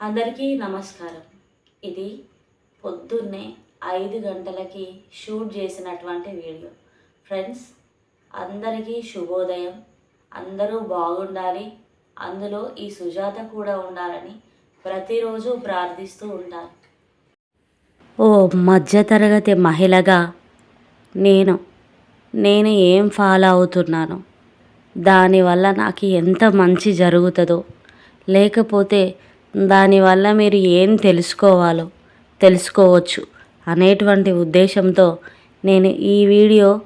అందరికీ నమస్కారం. ఇది పొద్దున్నే ఐదు గంటలకి షూట్ చేసినటువంటి వీడియో. ఫ్రెండ్స్ అందరికీ శుభోదయం. అందరూ బాగుండాలి. అందులో ఈ సుజాత కూడా ఉండాలని ప్రతిరోజు ప్రార్థిస్తూ ఉంటారు. ఓ మధ్యతరగతి మహిళగా నేను నేను ఏం ఫాలో అవుతున్నాను దానివల్ల నాకు ఎంత మంచి జరుగుతుందో లేకపోతే దానివల్ల మీరు ఏం తెలుసుకోవాలో తెలుసుకోవచ్చు అనేటువంటి ఉద్దేశంతో నేను ఈ వీడియో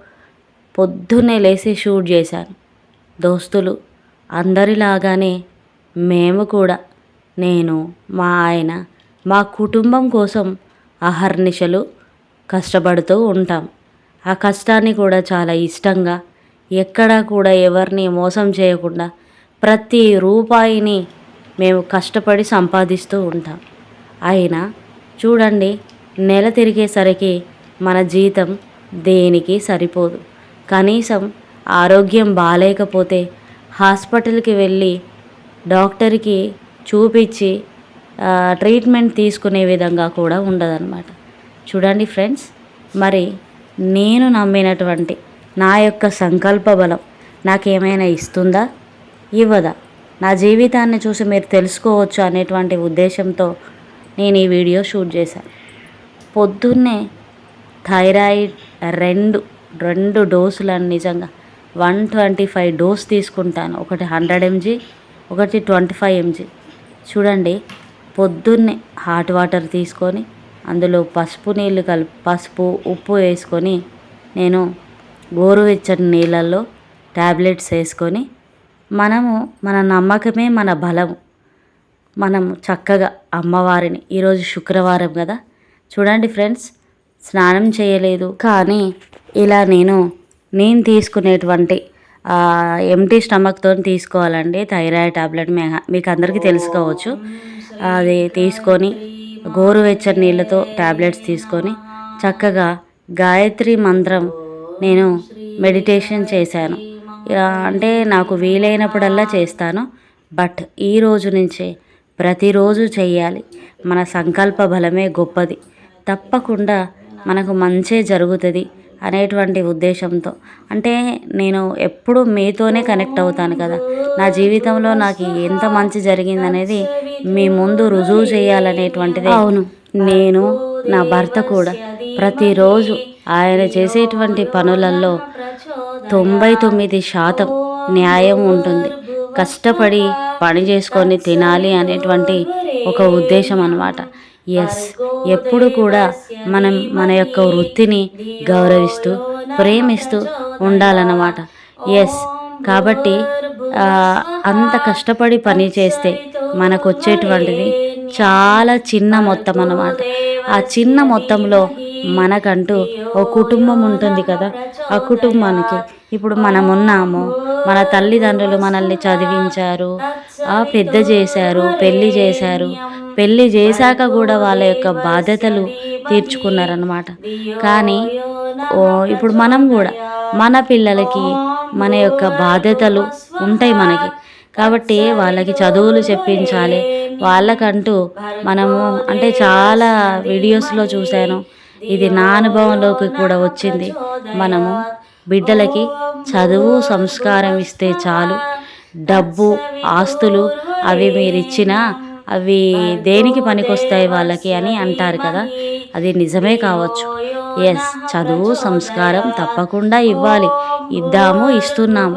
పొద్దున్నే లేచి షూట్ చేశాను. దోస్తులు అందరిలాగానే మేము కూడా నేను మా ఆయన మా కుటుంబం కోసం అహర్నిశలు కష్టపడుతూ ఉంటాం. ఆ కష్టాన్ని కూడా చాలా ఇష్టంగా ఎక్కడా కూడా ఎవరిని మోసం చేయకుండా ప్రతి రూపాయిని మేము కష్టపడి సంపాదిస్తూ ఉంటాం. అయినా చూడండి నెల తిరిగేసరికి మన జీతం దేనికి సరిపోదు. కనీసం ఆరోగ్యం బాగాలేకపోతే హాస్పిటల్కి వెళ్ళి డాక్టర్కి చూపించి ట్రీట్మెంట్ తీసుకునే విధంగా కూడా ఉండదన్నమాట. చూడండి ఫ్రెండ్స్ మరి నేను నమ్మినటువంటి నా యొక్క సంకల్ప బలం నాకేమైనా ఇస్తుందా? ఇవ్వదా? నా జీవితాన్ని చూసి మీరు తెలుసుకోవచ్చు అనేటువంటి ఉద్దేశంతో నేను ఈ వీడియో షూట్ చేశాను. పొద్దున్నే థైరాయిడ్ రెండు రెండు డోసులను నిజంగా వన్ ట్వంటీ ఫైవ్ డోస్ తీసుకుంటాను. ఒకటి హండ్రెడ్ ఎంజీ ఒకటి ట్వంటీ ఫైవ్ ఎంజీ. చూడండి పొద్దున్నే హాట్ వాటర్ తీసుకొని అందులో పసుపు నీళ్ళు కలిపి పసుపు ఉప్పు వేసుకొని నేను గోరువెచ్చని నీళ్ళల్లో ట్యాబ్లెట్స్ వేసుకొని మనము మన నమ్మకమే మన బలం మనం చక్కగా అమ్మవారిని. ఈరోజు శుక్రవారం కదా. చూడండి ఫ్రెండ్స్ స్నానం చేయలేదు. కానీ ఇలా నేను నేను తీసుకునేటువంటి ఎంటీ స్టమక్తో తీసుకోవాలండి. థైరాయిడ్ టాబ్లెట్ మీకు అందరికీ తెలుసుకోవచ్చు. అది తీసుకొని గోరువెచ్చని నీళ్ళతో టాబ్లెట్స్ తీసుకొని చక్కగా గాయత్రి మంత్రం నేను మెడిటేషన్ చేశాను. అంటే నాకు వీలైనప్పుడల్లా చేస్తాను. బట్ ఈ రోజు నుంచే ప్రతిరోజు చెయ్యాలి. మన సంకల్ప బలమే గొప్పది. తప్పకుండా మనకు మంచే జరుగుతుంది అనేటువంటి ఉద్దేశంతో. అంటే నేను ఎప్పుడు మీతోనే కనెక్ట్ అవుతాను కదా. నా జీవితంలో నాకు ఎంత మంచి జరిగింది అనేది మీ ముందు రుజువు చేయాలనేటువంటిది. అవును. నేను నా భర్త కూడా ప్రతిరోజు ఆయన చేసేటువంటి పనులలో తొంభై తొమ్మిది శాతం న్యాయం ఉంటుంది. కష్టపడి పని చేసుకొని తినాలి అనేటువంటి ఒక ఉద్దేశం అన్నమాట. ఎస్ ఎప్పుడు కూడా మనం మన యొక్క వృత్తిని గౌరవిస్తూ ప్రేమిస్తూ ఉండాలన్నమాట. ఎస్ కాబట్టి అంత కష్టపడి పని చేస్తే మనకు వచ్చేటువంటిది చాలా చిన్న మొత్తం అన్నమాట. ఆ చిన్న మొత్తంలో మనకంటూ ఓ కుటుంబం ఉంటుంది కదా. ఆ కుటుంబానికి ఇప్పుడు మనం ఉన్నాము మన తల్లిదండ్రులు మనల్ని చదివించారు. ఆ పెద్ద చేశారు పెళ్ళి చేశారు. పెళ్ళి చేశాక కూడా వాళ్ళ యొక్క బాధ్యతలు తీర్చుకున్నారనమాట కానీ ఇప్పుడు మనం కూడా మన పిల్లలకి మన యొక్క బాధ్యతలు ఉంటాయి మనకి. కాబట్టి వాళ్ళకి చదువులు చెప్పించాలి. వాళ్ళకంటూ మనము అంటే చాలా వీడియోస్లో చూశాను. ఇది నా అనుభవంలోకి కూడా వచ్చింది. మనము బిడ్డలకి చదువు సంస్కారం ఇస్తే చాలు. డబ్బు ఆస్తులు అవి మీరు ఇచ్చినా అవి దేనికి పనికొస్తాయి వాళ్ళకి అని అంటారు కదా. అది నిజమే కావచ్చు. ఎస్ చదువు సంస్కారం తప్పకుండా ఇవ్వాలి. ఇద్దాము ఇస్తున్నాము.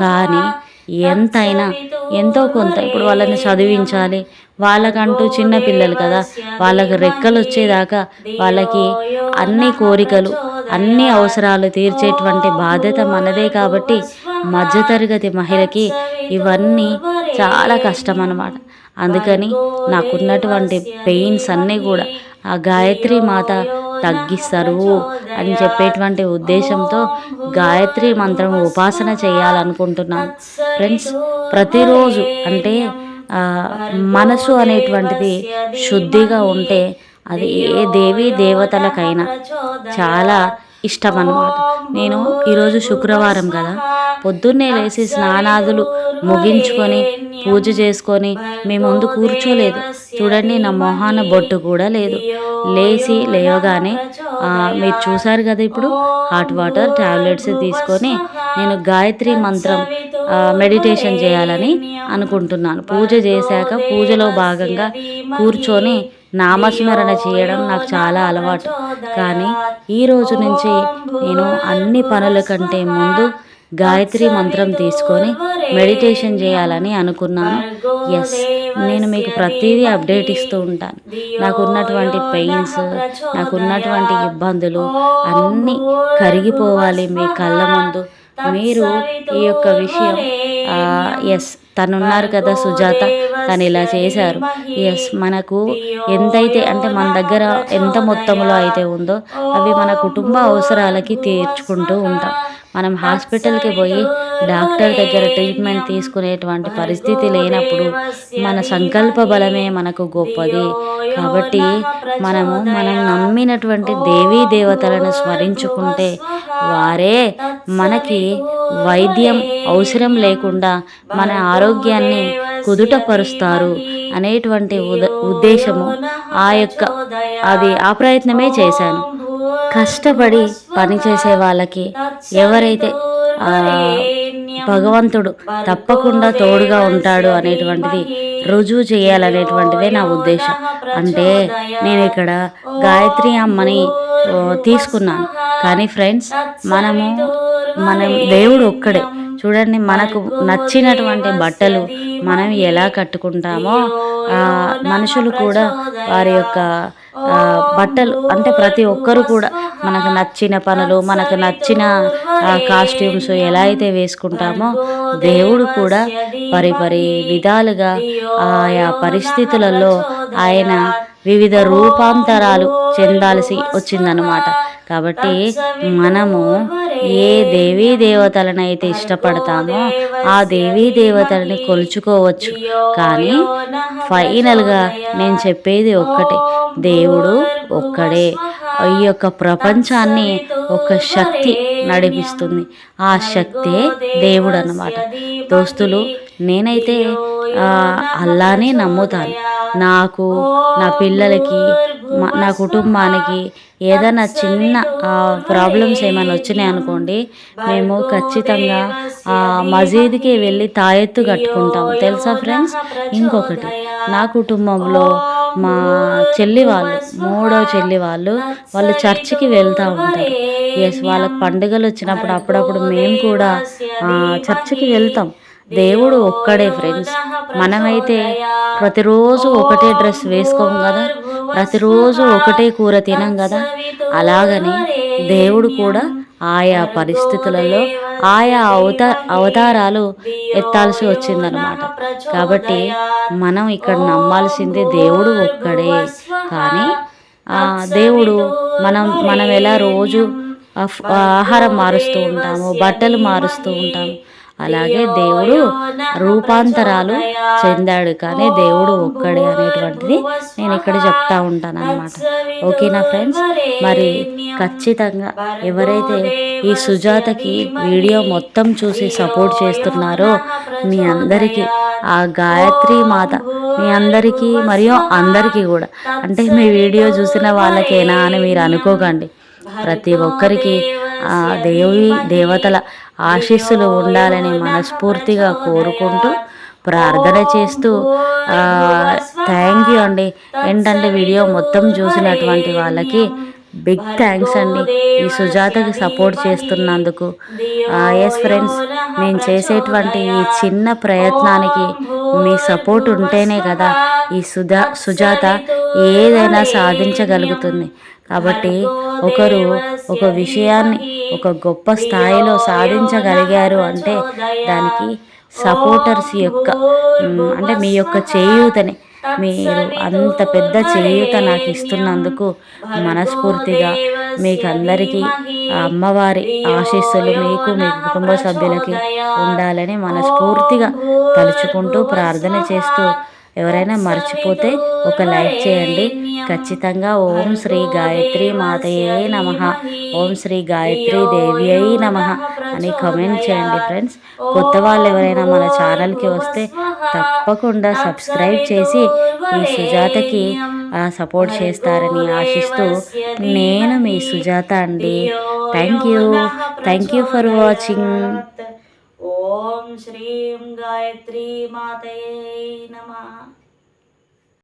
కానీ ఎంతైనా ఎంతో కొంత. ఇప్పుడు వాళ్ళని చదివించాలి. వాళ్ళకంటూ చిన్న పిల్లలు కదా. వాళ్ళకి రెక్కలు వచ్చేదాకా వాళ్ళకి అన్ని కోరికలు అన్ని అవసరాలు తీర్చేటువంటి బాధ్యత మనదే కాబట్టి మధ్యతరగతి మహిళకి ఇవన్నీ చాలా కష్టం అన్నమాట అందుకని నాకున్నటువంటి పెయిన్స్ అన్నీ కూడా. ఆ గాయత్రి మాత తగ్గిస్తారు అని చెప్పేటువంటి ఉద్దేశంతో గాయత్రి మంత్రం ఉపాసన చేయాలనుకుంటున్నాను ఫ్రెండ్స్ ప్రతిరోజు అంటే మనసు అనేటువంటిది శుద్ధిగా ఉంటే అది ఏ దేవి దేవతలకైనా చాలా ఇష్టం అనమాట నేను ఈరోజు శుక్రవారం కదా. పొద్దున్నే లేచి స్నానాదులు ముగించుకొని పూజ చేసుకొని మీ ముందు కూర్చోలేదు. చూడండి నా మొహాన బొట్టు కూడా లేదు. లేచి లేవగానే మీరు చూసారు కదా ఇప్పుడు హాట్ వాటర్ టాబ్లెట్స్ తీసుకొని నేను గాయత్రి మంత్రం మెడిటేషన్ చేయాలని అనుకుంటున్నాను. పూజ చేశాక పూజలో భాగంగా కూర్చొని నామస్మరణ చేయడం నాకు చాలా అలవాటు. కానీ ఈ రోజు నుంచి నేను అన్ని పనుల కంటే ముందు గాయత్రి మంత్రం తీసుకొని మెడిటేషన్ చేయాలని అనుకున్నాను. ఎస్ నేను మీకు ప్రతిదీ అప్డేట్ ఇస్తూ ఉంటాను. నాకు ఉన్నటువంటి పెయిన్స్ నాకు ఉన్నటువంటి ఇబ్బందులు అన్నీ కరిగిపోవాలి మీ కళ్ళ ముందు. మీరు ఈ యొక్క విషయం ఎస్ తను ఉన్నారు కదా సుజాత. తను ఇలా చేశారు. ఎస్ మనకు ఎంతైతే అంటే మన దగ్గర ఎంత మొత్తంలో అయితే ఉందో అవి మన కుటుంబ అవసరాలకి తీర్చుకుంటూ ఉంటాం. మనం హాస్పిటల్కి పోయి డాక్టర్ దగ్గర ట్రీట్మెంట్ తీసుకునేటువంటి పరిస్థితి లేనప్పుడు మన సంకల్ప బలమే మనకు గొప్పది. కాబట్టి మనము మనం నమ్మినటువంటి దేవీ దేవతలను స్మరించుకుంటే వారే మనకి వైద్యం అవసరం లేకుండా మన ఆరోగ్యాన్ని కుదుటపరుస్తారు అనేటువంటి ఉద ఉద్దేశము ఆ యొక్క అది ఆ ప్రయత్నమే చేశాను. కష్టపడి పని చేసే వాళ్ళకి ఎవరైతే భగవంతుడు తప్పకుండా తోడుగా ఉంటాడు అనేటువంటిది రుజువు చేయాలనేటువంటిదే నా ఉద్దేశం. అంటే నేను ఇక్కడ గాయత్రి అమ్మని తీసుకున్నాను. కానీ ఫ్రెండ్స్ మనము మనం దేవుడు ఒక్కడే. చూడండి మనకు నచ్చినటువంటి బట్టలు మనం ఎలా కట్టుకుంటామో ఆ, మనుషులు కూడా వారి యొక్క బట్టలు అంటే ప్రతి ఒక్కరు కూడా మనకు నచ్చిన పనులు మనకు నచ్చిన కాస్ట్యూమ్స్ ఎలా అయితే వేసుకుంటామో దేవుడు కూడా పరి పరి విధాలుగా ఆయా పరిస్థితులలో ఆయన వివిధ రూపాంతరాలు చెందాల్సి వచ్చిందనమాట కాబట్టి మనము ఏ దేవీ దేవతలనైతే ఇష్టపడతామో ఆ దేవీ దేవతలని కొలుచుకోవచ్చు. కానీ ఫైనల్గా నేను చెప్పేది ఒక్కటే. దేవుడు ఒక్కడే. ఈ యొక్క ప్రపంచాన్ని ఒక శక్తి నడిపిస్తుంది. ఆ శక్తే దేవుడు అన్నమాట దోస్తులు నేనైతే అల్లానే నమ్ముతాను. నాకు నా పిల్లలకి నా కుటుంబానికి ఏదైనా చిన్న ప్రాబ్లమ్స్ ఏమైనా వచ్చినాయి అనుకోండి మేము ఖచ్చితంగా ఆ వెళ్ళి తాయెత్తు కట్టుకుంటాం. తెలుసా ఫ్రెండ్స్ ఇంకొకటి నా కుటుంబంలో మా చెల్లి వాళ్ళు మూడో చెల్లి వాళ్ళు వాళ్ళు చర్చికి వెళ్తూ ఉంటారు. ఎస్ వాళ్ళకి పండుగలు వచ్చినప్పుడు అప్పుడప్పుడు మేము కూడా చర్చికి వెళ్తాం. దేవుడు ఒక్కడే ఫ్రెండ్స్ మనమైతే ప్రతిరోజు ఒకటే డ్రెస్ వేసుకోము కదా. ప్రతిరోజు ఒకటే కూర తినం కదా? అలాగని దేవుడు కూడా ఆయా పరిస్థితులలో ఆయా అవత అవతారాలు ఎత్తాల్సి వచ్చిందనమాట కాబట్టి మనం ఇక్కడ నమ్మాల్సింది దేవుడు ఒక్కడే. కానీ ఆ దేవుడు మనం మనం ఎలా రోజు ఆహారం మారుస్తూ ఉంటాము బట్టలు మారుస్తూ ఉంటాము అలాగే దేవుడు రూపాంతరాలు చెందాడు కానీ దేవుడు ఒక్కడే అనేటువంటిది నేను ఇక్కడ చెప్తా ఉంటాను అనమాట ఓకేనా ఫ్రెండ్స్? మరి ఖచ్చితంగా ఎవరైతే ఈ సుజాతకి వీడియో మొత్తం చూసి సపోర్ట్ చేస్తున్నారో మీ అందరికీ ఆ గాయత్రి మాత మీ అందరికీ మరియు అందరికీ కూడా. అంటే మీ వీడియో చూసిన వాళ్ళకేనా అని మీరు అనుకోకండి. ప్రతి ఒక్కరికి ఆ దేవి దేవతల ఆశీస్సులు ఉండాలని మనస్ఫూర్తిగా కోరుకుంటూ ప్రార్థన చేస్తూ థ్యాంక్ యూ అండి. ఏంటంటే వీడియో మొత్తం చూసినటువంటి వాళ్ళకి బిగ్ థ్యాంక్స్ అండి. ఈ సుజాతకి సపోర్ట్ చేస్తున్నందుకు. ఎస్ ఫ్రెండ్స్ నేను చేసేటువంటి ఈ చిన్న ప్రయత్నానికి మీ సపోర్ట్ ఉంటేనే కదా ఈ సుధా సుజాత ఏదైనా సాధించగలుగుతుంది. కాబట్టి ఒకరు ఒక విషయాన్ని ఒక గొప్ప స్థాయిలో సాధించగలిగారు అంటే దానికి సపోర్టర్స్ యొక్క అంటే మీ యొక్క చేయూతని. మీరు అంత పెద్ద చేయూత నాకు ఇస్తున్నందుకు మనస్ఫూర్తిగా మీకు అందరికీ అమ్మవారి ఆశీస్సులు మీకు మీ కుటుంబ సభ్యులకి ఉండాలని మనస్ఫూర్తిగా తలుచుకుంటూ ప్రార్థన చేస్తూ ఎవరైనా మర్చిపోతే ఒక లైక్ చేయండి. ఖచ్చితంగా ఓం శ్రీ గాయత్రి మాతయే నమ. ఓం శ్రీ గాయత్రి దేవి అయి నమ అని కమెంట్ చేయండి ఫ్రెండ్స్. కొత్త వాళ్ళు ఎవరైనా మన ఛానల్కి వస్తే తప్పకుండా సబ్స్క్రైబ్ చేసి ఈ సుజాతకి సపోర్ట్ చేస్తారని ఆశిస్తూ నేను మీ సుజాత అండి. Thank you thank you for watching ఓం శ్రీం గాయత్రీ మాతయే నమ.